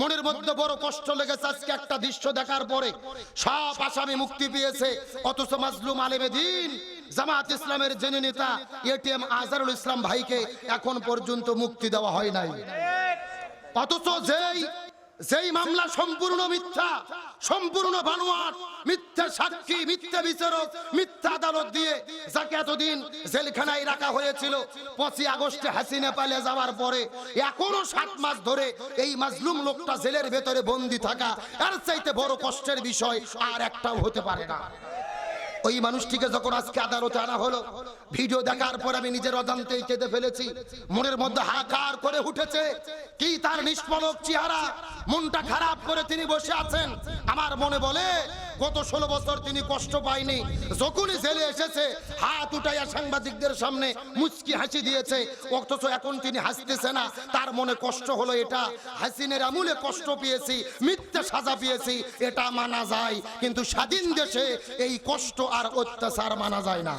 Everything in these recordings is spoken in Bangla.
মনের মধ্যে বড় কষ্ট লেগেছে আজকে একটা দৃশ্য দেখার পরে। সব আসামি মুক্তি পেয়েছে। অথচ মাজলুম আলেমে দিন জামাত ইসলামের জেনে নেতা এটিএম আজারুল ইসলাম ভাইকে এখন পর্যন্ত মুক্তি দেওয়া হয় নাই। অথচ যেই যেই মামলা সম্পূর্ণ মিথ্যা, সম্পূর্ণ বানোয়াট, মিথ্যা সাক্ষী, মিথ্যা বিচারক, মিথ্যা আদালত দিয়ে যাকে এতদিন জেলখানায় রাখা হয়েছিল, পঁচিশ আগস্টে হাসি নেপালে যাওয়ার পরে এখনও সাত মাস ধরে এই মাজলুম লোকটা জেলের ভেতরে বন্দি থাকা, এর চাইতে বড় কষ্টের বিষয় আর একটাও হতে পারে না। ওই মানুষটিকে যখন আজকে আদালতে আনা হলো, ভিডিও দেখার পর আমি নিজের অজান্তেই কেঁদে ফেলেছি। মনের মধ্যে হাকার করে উঠেছে। কি তার নিষ্পলক চেহারা? মনটা খারাপ করে তিনি বসে আছেন। আমার মনে বলে গত ষোলো বছর তিনি কষ্ট পায়নি। যখনই জেলে এসেছে, হাত উঠাইয়া সাংবাদিকদের সামনে মুচকি হাসি দিয়েছে। অথচ এখন তিনি হাসতেছে না। তার মনে কষ্ট হলো এটা। হাসিনের আমূলে কষ্ট পেয়েছি, মিথ্যা সাজা পেয়েছি, এটা মানা যায়। কিন্তু স্বাধীন দেশে এই কষ্ট আর অত্যাচার মানা যায় না।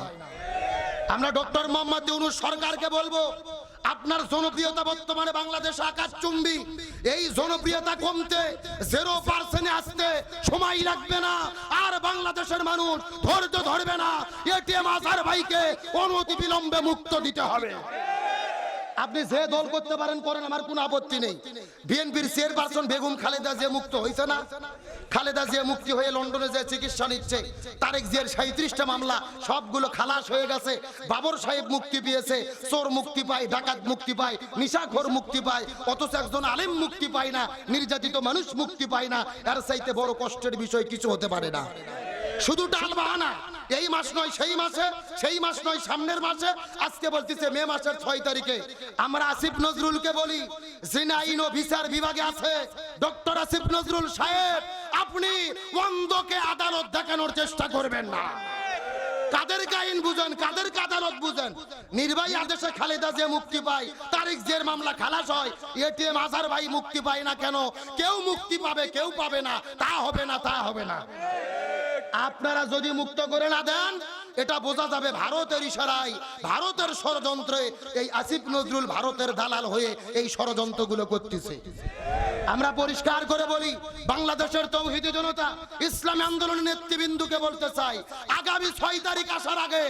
আমরা ডক্টর মোহাম্মদ ইউনুস সরকারকে বলব আপনার জনপ্রিয়তা বর্তমানে বাংলাদেশ আকাশ চুম্বি। এই জনপ্রিয়তা কমতে জেরো পার্সেন্টে আসতে সময় লাগবে না। আর বাংলাদেশের মানুষ ধৈর্য ধরবে না। এটিএম আসার ভাইকে অনতি বিলম্বে মুক্ত দিতে হবে। আপনি যে দল করতে পারেন, করেন, আমার কোনো আপত্তি নেই। বিএনপির চেয়ারপারসন বেগম খালেদা যে মুক্ত হয়েছে না? খালেদা যে মুক্তি হয়ে লন্ডনে যে চিকিৎসা নিচ্ছে, তারেক জিয়ার সাঁত্রিশটা মামলা, সবগুলো খালাস হয়ে গেছে। বাবর সাহেব মুক্তি পেয়েছে, চোর মুক্তি পায়, ডাকাত মুক্তি পায়, নিশাখোর মুক্তি পায়, অথচ একজন আলেম মুক্তি পায় না, নির্যাতিত মানুষ মুক্তি পায় না, এর চাইতে বড় কষ্টের বিষয় কিছু হতে পারে না। শুধু টাল বাহানা। এই মাস নয়, সেই মাসে, সেই মাস নয়, সামনের মাসে। আজকে বলতেছে মে মাসের ছয় তারিখে। আমরা আসিফ নজরুলকে বলি, যিনি আইন ও বিচার বিভাগে আছে, ডক্টর আসিফ নজরুল সাহেব, আপনি অন্ধকে আদালত দেখানোর চেষ্টা করবেন না। কাদের আইন বুঝেন কাদের আদালত বুঝেন? নির্বাহী আদেশে খালেদা যে মুক্তি পায়, তারিখ জের মামলা খালাস হয় এটিএম আজার ভাই মুক্তি পায় না কেন? কেউ মুক্তি পাবে, কেউ পাবে না, তা হবে না, তা হবে না। আপনারা যদি মুক্ত করে না দেন, এটা বোঝা যাবে ভারতের ইশারায়, ভারতের ষড়যন্ত্রে এই আসিফ নজরুল ভারতের দালাল হয়ে এই ষড়যন্ত্রগুলো করতেছে। আমরা পরিষ্কার করে বলি, বাংলাদেশের তৌহিদি জনতা ইসলামী আন্দোলনের নেতৃবৃন্দুকে বলতে চাই, আগামী ছয় তারিখ আসার আগে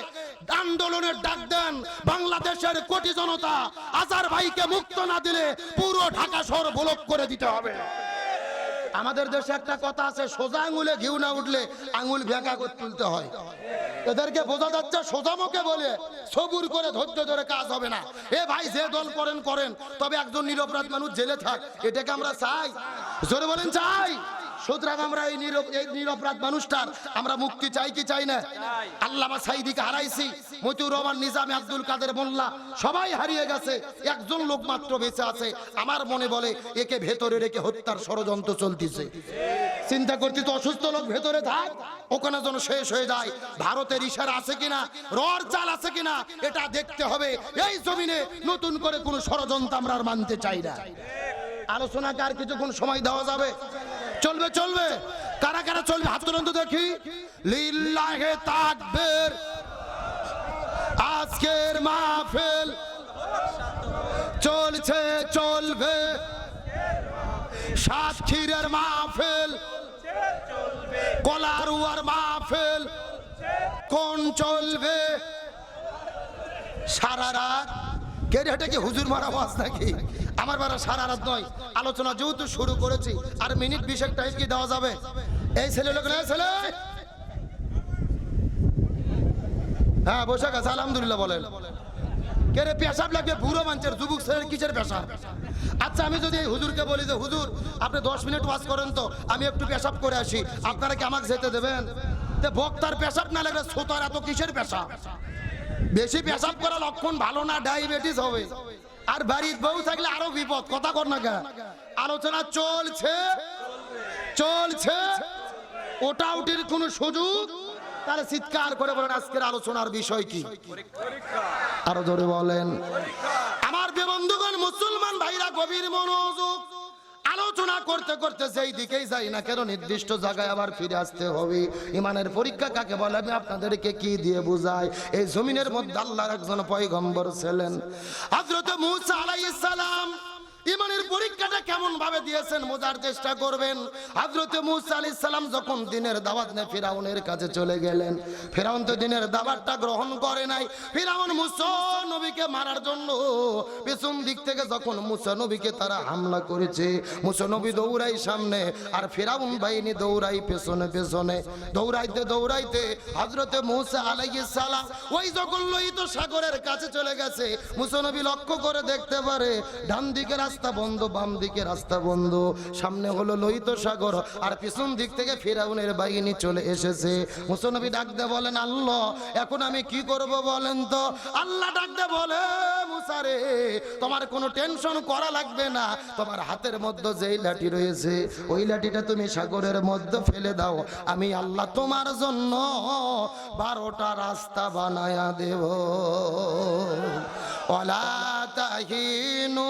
আন্দোলনের ডাক দেন বাংলাদেশের কোটি জনতা, আজার ভাইকে মুক্ত না দিলে পুরো ঢাকা শহর ব্লক করে দিতে হবে। আমাদের দেশে একটা কথা আছে, সোজা আঙুলে ঘিউ না উঠলে আঙুল ভেঁকা করে তুলতে হয়। এদেরকে বোঝা যাচ্ছে সোজা মুখে বলে সবুর করে ধৈর্য ধরে কাজ হবে না। এ ভাই, যে দল করেন করেন, তবে একজন নিরপরাধ মানুষ জেলে থাক, এটাকে আমরা চাই। জোরে বলেন, চাই। সুতরাং আমরা এই নিরপ এই নিরপরাধ মানুষটার আমরা মুক্তি চাই কি চাই না? আল্লামা সাইদিকে হারাইছি, মতিউর রহমান, নিজামে আব্দুল কাদের মোল্লা, সবাই হারিয়ে গেছে। একজন লোক মাত্র বেঁচে আছে। আমার মনে বলে, একে ভেতরে রেখে হত্যার ষড়যন্ত্র চলতেছে। চিন্তা করতে তো অসুস্থ লোক ভেতরে থাক, ওখানে যেন শেষ হয়ে যায়। ভারতের ইশারা আছে কিনা? রর চাল আছে কিনা? এটা দেখতে হবে। এই জমিনে নতুন করে কোন ষড়যন্ত্র আমরা আর মানতে চাই না। আলোচনাকে আর কিছুক্ষণ সময় দেওয়া যাবে? চলবে চলবে। কারা কারা চলবে? হাত তুলন্ত দেখি। লিল্লাহে তাকবীর। আজকের মাহফিল চলছে চলবে। সাতক্ষীরের মাহফিল কলারুয়ার মাহফিল কোন চলবে? সারা রাত কে রে, কি হুজুর মারা বাস নাকি? আমার বারা সারা রাত নয়। আলোচনা যেহেতু শুরু করেছি, আর মিনিট বিশেক টাইম কি দেওয়া যাবে? এই ছেলে লোক না ছেলে? হ্যাঁ বসে গেছে, আলহামদুলিল্লাহ বলেন। আচ্ছা বলি যে আপনি দশ মিনিট করেন তো, আমি একটু পেশাব করে আপনারা কি আমাকে যেতে দেবেন? পেশাব না লাগলে এত কিসের পেশাব? বেশি পেশাব লক্ষণ ভালো না, ডায়াবেটিস হবে। আর বাড়ির বউ থাকলে আরও বিপদ, কথা কর না কেন আলোচনা চলছে চলছে। ওটা উটির কোনো সুযোগ? তাহলে চিৎকার করে বলেন, আজকের আলোচনার বিষয় কি? আরও ধরে বলেন। আমার বন্ধুগণ, মুসলমান ভাইরা, গভীর মনোযোগ আলোচনা করতে করতে সেই দিকেই যাই না কেন নির্দিষ্ট জায়গায় আবার ফিরে আসতে হবে। ইমানের পরীক্ষা কাকে বলে? আমি আপনাদেরকে কি দিয়ে বুঝাই? এই জমিনের মধ্যে আল্লাহর একজন পয়গম্বর ছিলেন। হজরত মুসা আলাইহিস সালাম ইমানের পরীক্ষাটা কেমন ভাবে দিয়েছেন বোঝার চেষ্টা করবেন। হযরত মুসা আলাইহিস সালাম যখন দিনের দাওয়াত নিয়ে ফিরাউনের কাছে চলে গেলেন, ফিরাউন তো দিনের দাওয়াতটা গ্রহণ করে নাই। ফিরাউন মুসা নবীকে মারার জন্য পেছন দিক থেকে যখন মুসা নবীকে তারা হামলা করেছে, মুসা নবী দৌড়াই সামনে আর ফিরাউন বাহিনী দৌড়াই পেছনে পেছনে। দৌড়াইতে দৌড়াইতে হযরত মুসা আলাইহিস সালাম ওই যখন লোহিত সাগরের কাছে চলে গেছে। মুসা নবী লক্ষ্য করে দেখতে পারে, ডান দিকে রাস্তা বন্ধ, বাম দিকে রাস্তা বন্ধ। সামনে হলো লোহিত সাগর, আর পিছন দিক থেকে ফেরাউনের বাহিনী চলে এসেছে। মুসা নবী ডাকতে বলেন, আল্লাহ, এখন আমি কি করব বলেন তো? আল্লাহ ডাকতে বলে মুসারে তোমার কোনো টেনশন করা লাগবে না। তোমার হাতের মধ্যে যেই লাঠি রয়েছে, ওই লাঠিটা তুমি সাগরের মধ্যে ফেলে দাও। আমি আল্লাহ তোমার জন্য বারোটা রাস্তা বানায়া দেব। ওলা তাহিনু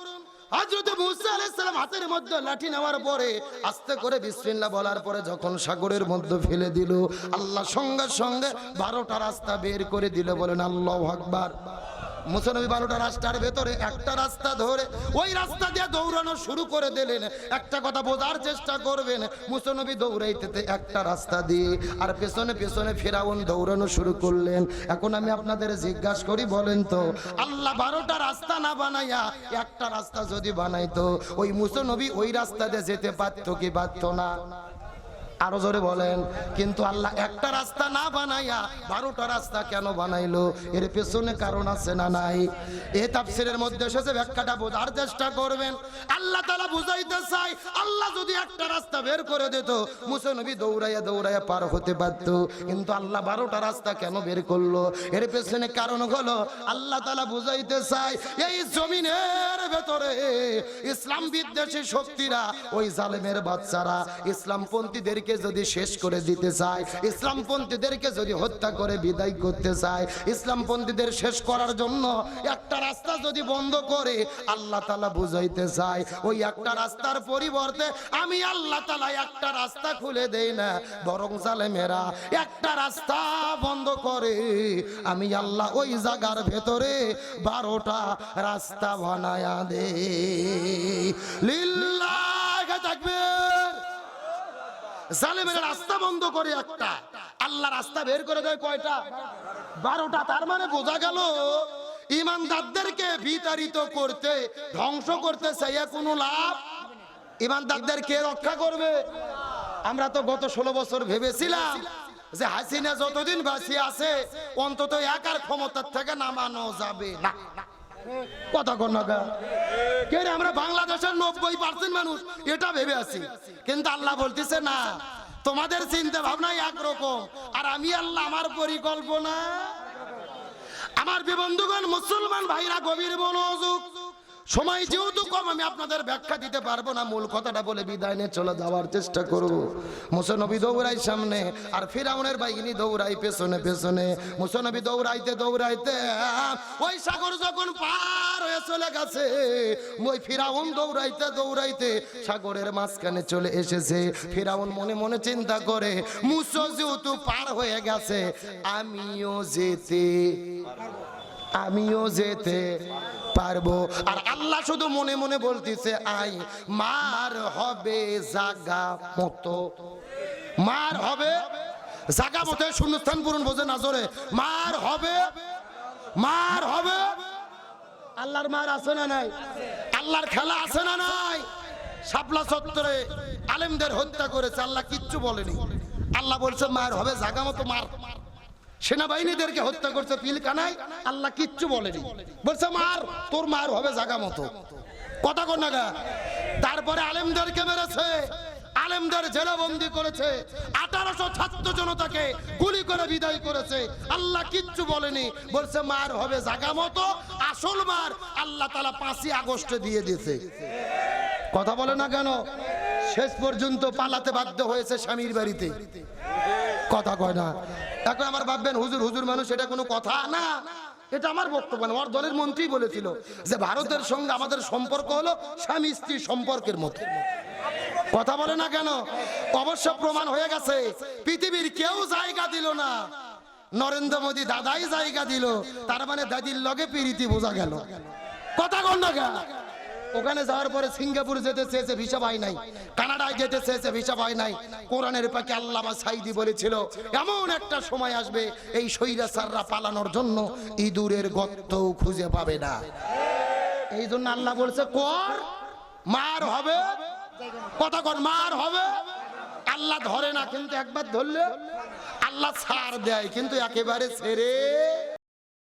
হাতের মধ্যে লাঠি নেওয়ার পরে আস্তে করে বলার পরে যখন সাগরের মধ্যে ফেলে দিল, আল্লাহ সঙ্গে সঙ্গে বারোটা রাস্তা বের করে দিল, বলেন আল্লাহ আকবার। মুসানবী বারোটা রাস্তার ভেতরে একটা রাস্তা ধরে ওই রাস্তা দিয়ে দৌড়ানো শুরু করে দিলেন। একটা কথা বোঝার চেষ্টা করবেন, মুসানবী দৌড়াইতে একটা রাস্তা দিয়ে আর পেছনে পেছনে ফেরাউন দৌড়ানো শুরু করলেন। এখন আমি আপনাদের জিজ্ঞাসা করি, বলেন তো, আল্লাহ বারোটা রাস্তা না বানাইয়া একটা রাস্তা যদি বানাইতো, ওই মুসানবী ওই রাস্তা দিয়ে যেতে পারতো কি পারতো না? আরও জোরে বলেন, কিন্তু আল্লাহ একটা রাস্তা না বানাইয়া বারোটা রাস্তা কেন বানাইলো? এর পেছনে কারণ আছে না নাই? এ তাফসিরের মধ্যে এসেছে ব্যাখ্যাটা বোঝার চেষ্টা করবেন। আল্লাহ তালা বুঝাইতে চাই আল্লাহ যদি একটা রাস্তা বের করে দিত, মুসা নবী দৌড়াইয়া দৌড়াইয়া পার হতে পারত। কিন্তু আল্লাহ বারোটা রাস্তা কেন বের করল? এর পেছনে কারণ হলো, আল্লাহ তালা বুঝাইতে চাই এই জমিনের ভেতরে ইসলাম বিদ্বেষী শক্তিরা, ওই জালেমের বাচ্চারা, ইসলামপন্থীদেরকে যদি শেষ করে দিতে চায়, ইসলামপন্থীদেরকে যদি হত্যা করে বিদায় করতে চায়, ইসলামপন্থীদের শেষ করার জন্য একটা রাস্তা যদি বন্ধ করে, আল্লাহ তালা বুঝাইতে চায়, ওই একটা রাস্তার পরিবর্তে আমি আল্লাহ তালা একটা রাস্তা খুলে দেই না। বরং জালেমেরা একটা রাস্তা বন্ধ করে, আমি আল্লাহ ওই জায়গার ভেতরে বারোটা রাস্তা বানায়া দে লিল্লাহ থাকবেন জালেমের রাস্তা বন্ধ করে একটা। আল্লাহ রাস্তা বের করে দেয় কয়টা? বারোটা। তার মানে বোঝা গেল, ইমানদারদেরকে বিতাড়িত করতে, ধ্বংস করতে চাইয়া কোনো লাভ ইমানদারদের কে রক্ষা করবে? আমরা তো গত ষোলো বছর ভেবেছিলাম যে হাসিনা যতদিন বাঁচি আছে, অন্তত একার ক্ষমতার থেকে নামানো যাবে না। কথা কন না গা? কে আমরা বাংলাদেশের নব্বই পার্সেন্ট মানুষ, এটা ভেবে আছি। কিন্তু আল্লাহ বলতেছে না, তোমাদের চিন্তা ভাবনা একরকম। আর আমি আল্লাহ, আমার পরিকল্পনা। আমার বিবন্ধুগণ মুসলমান ভাইরা গভীর মনোযোগ সময় যেহেতু কম, আমি আপনাদের ব্যাখ্যা দিতে পারব না, মূল কথাটা বলে বিদায় নিয়ে চলে যাওয়ার চেষ্টা করব। মুসনবী দৌড়াই সামনে, আর ফিরাউনের বাহিনী দৌড়াই পেছনে পেছনে। মুসনবী দৌড়াইতে দৌড়াইতে, ওই সাগর যখন পার হয়ে চলে গেছে, ওই ফিরাউন দৌড়াইতে দৌড়াইতে সাগরের মাঝখানে চলে এসেছে। ফিরাউন মনে মনে চিন্তা করে, মুসো যেহেতু পার হয়ে গেছে, আমিও যেতে আমিও যেতে পারব। আর আল্লাহ শুধু মনে মনে বলতেছে আই মার হবে জাগা মতো। মার হবে জাগা মতো শূন্যস্থান পূরণ বোঝে না জোরে। মার হবে মার হবে। আল্লাহর মার আছে না নাই? আল্লাহর খেলা আছে না নাই? শাপলা চত্বরে আলেমদের হত্যা করেছে, আল্লাহ কিচ্ছু বলেনি। আল্লাহ বলছে, মার হবে জাগা মতো, মার। সেনাবাহিনীদেরকে হত্যা করছে পিলকানায়। আল্লাহ কিচ্ছু বলেনি। বলছে, মার, তোর মার হবে জাগা মতো। কথা কর না গা? তারপরে আলেমদেরকে মেরেছে। আলেমদের জেলাবন্দি করেছে। আঠারোশো ছাত্র জনতাকে গুলি করে বিদায় করেছে। আল্লাহ কিচ্ছু বলেনি। বলছে, মার হবে জাগা মতো। আসল মার আল্লাহ তালা পাঁচই আগস্টে দিয়ে দিয়েছে। কথা বলে না কেন? শেষ পর্যন্ত পালাতে বাধ্য হয়েছে স্বামীর বাড়িতে। কথা কয় না। এখন আমার ভাববেন, হুজুর হুজুর মানুষ, এটা কোনো কথা না। এটা আমার বক্তব্য আমার দলের মন্ত্রী বলেছিল যে ভারতের সঙ্গে আমাদের সম্পর্ক হলো স্বামী স্ত্রী সম্পর্কের মতো। কথা বলে না কেন? অবশ্য প্রমাণ হয়ে গেছে, পৃথিবীর কেউ জায়গা দিল না। নরেন্দ্র মোদী দাদাই জায়গা দিল, তার মানে দাদির লগে পিরিতি বোঝা গেল। কথা কন না কেন? ওখানে যাওয়ার পরে সিঙ্গাপুর যেতে চেয়েছে ভিসা পাই নাই, কানাডায় যেতে চেয়েছে ভিসা পাই নাই, কোরআনের আল্লাহ সাইদি বলেছিল, এমন একটা সময় আসবে এই সৈরাচাররা পালানোর জন্য ইঁদুরের গর্তও খুঁজে পাবে না। এই জন্য আল্লাহ বলছে, কর, মার হবে, কথা কর, মার হবে। আল্লাহ ধরে না, কিন্তু একবার ধরলে, আল্লাহ ছাড় দেয়, কিন্তু একেবারে ছেড়ে